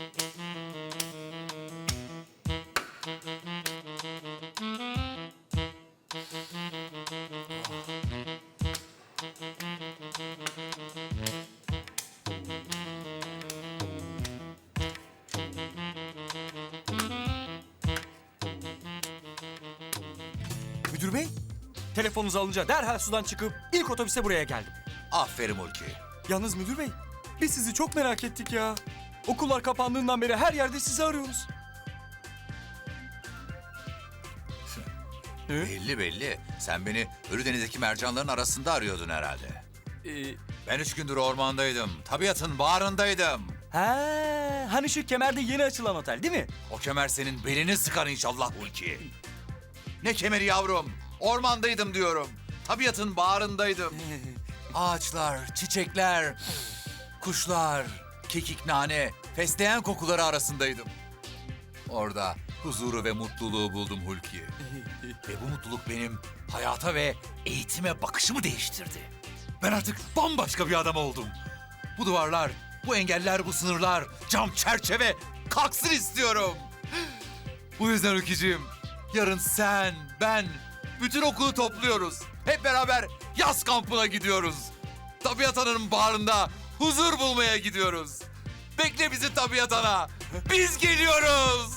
Müdür bey, telefonunuzu alınca derhal sudan çıkıp ilk otobüse buraya geldim. Aferin Hulki. Yalnız müdür bey, biz sizi çok merak ettik ya. Okullar kapandığından beri her yerde sizi arıyoruz. Hı? Belli belli. Sen beni Ölüdeniz'deki mercanların arasında arıyordun herhalde. Ee, Ben üç gündür ormandaydım. Tabiatın bağrındaydım. ha, hani şu kemerde yeni açılan otel değil mi? O kemer senin belini sıkar inşallah Hulki. Ne kemeri yavrum? Ormandaydım diyorum. Tabiatın bağrındaydım. Ağaçlar, çiçekler, kuşlar, kekik nane, fesleğen kokuları arasındaydım. Orada huzuru ve mutluluğu buldum Hulki. ve bu mutluluk benim hayata ve eğitime bakışımı değiştirdi. Ben artık bambaşka bir adam oldum. Bu duvarlar, bu engeller, bu sınırlar, cam çerçeve kalksın istiyorum. Bu yüzden Hulki'cim, yarın sen, ben, bütün okulu topluyoruz. Hep beraber yaz kampına gidiyoruz. Tabiat Ana'nın bağrında huzur bulmaya gidiyoruz. Bekle bizi Tabiat Ana. Biz geliyoruz.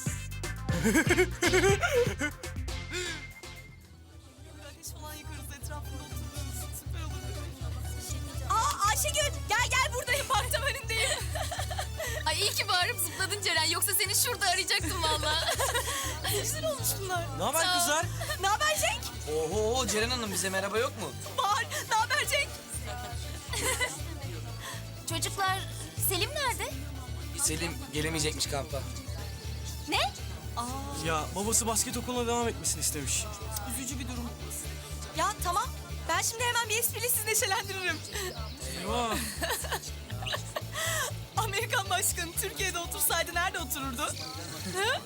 falan yıkarız etrafında otururuz. Süper olur. Aa Ayşegül gel gel buradayım bak tam önündeyim. Ay iyi ki bağırıp zıpladın Ceren. Yoksa seni şurada arayacaktım valla. Güzel olmuş bunlar. Ne haber kızlar? Ne haber Cenk? Oho Ceren Hanım bize merhaba yok mu? Bahar ne haber Cenk? Çocuklar Selim nerede? Selim gelemeyecekmiş kampa. Ne? Ya babası basket okuluna devam etmesini istemiş. Üzücü bir durum. Ya tamam ben şimdi hemen bir espriyle sizi neşelendiririm. Eyvah. Amerikan başkanı Türkiye'de otursaydı nerede otururdu? Hı?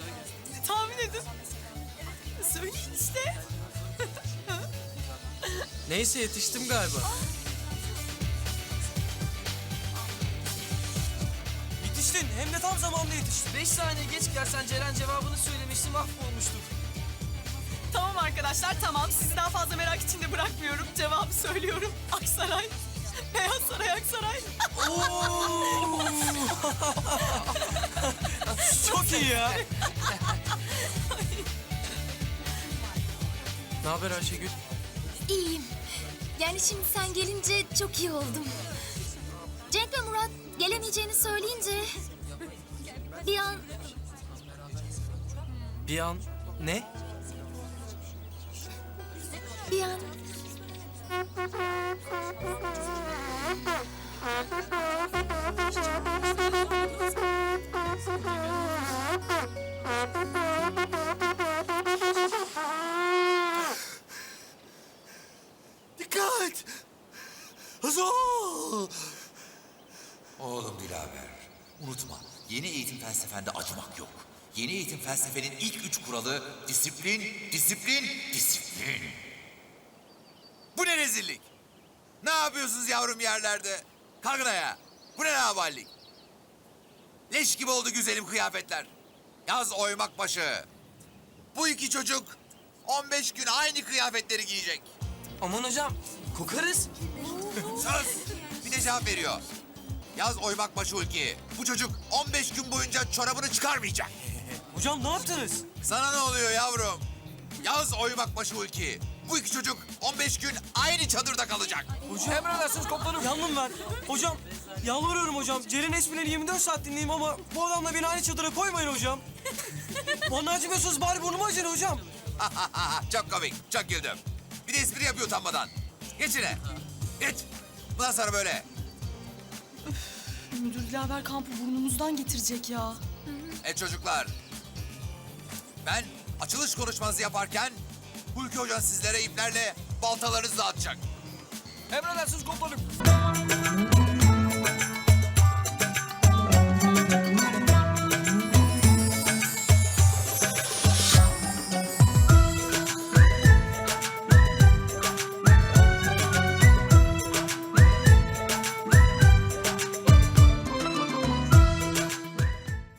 Tahmin edin. Söyleyin işte. Neyse yetiştim galiba. Zamanda yetiştin. Beş saniye geç gelsen Ceren cevabını söylemişti mahvolmuştuk. Tamam arkadaşlar tamam. Sizi daha fazla merak içinde bırakmıyorum. Cevabı söylüyorum. Aksaray. Beyaz Saray Aksaray. Çok iyi ya. ne haber Ayşegül? İyiyim. Yani şimdi sen gelince çok iyi oldum. Cenk ve Murat gelemeyeceğini söyleyince... Bir an Bir an ne? Bir an... Dikkat! Hızlı ol! Oğlum Dilaver, unutma yeni eğitim felsefende acımak yok. Yeni eğitim felsefenin ilk üç kuralı disiplin, disiplin, disiplin. Bu ne rezillik? Ne yapıyorsunuz yavrum yerlerde? Kalkın ayağa. Bu ne havallik? Leş gibi oldu güzelim kıyafetler. Yaz oymak başı. Bu iki çocuk 15 gün aynı kıyafetleri giyecek. Aman hocam kokarız. Sus! Bir de cevap veriyor. Yaz oymak başı Hulki. Bu çocuk 15 gün boyunca çorabını çıkarmayacak. Hocam ne yaptınız? Sana ne oluyor yavrum? Yaz oymak başı Hulki. Bu iki çocuk 15 gün aynı çadırda kalacak. Hocam. Emredersiniz komutanım. Yandım ben. Hocam yalvarıyorum hocam. Ceren esprileri 24 saat dinleyeyim ama bu adamla beni aynı çadıra koymayın hocam. Bana acımıyorsunuz bari burnumu acıyın hocam. çok komik, çok güldüm. Bir de espri yapıyor utanmadan. Geç yine. Geç. Bundan sonra böyle. Müdür Dilaver kampı burnumuzdan getirecek ya. E çocuklar. Ben açılış konuşmanızı yaparken Hulki Hoca sizlere iplerle baltalarınızı atacak. Emredersiniz komutanım.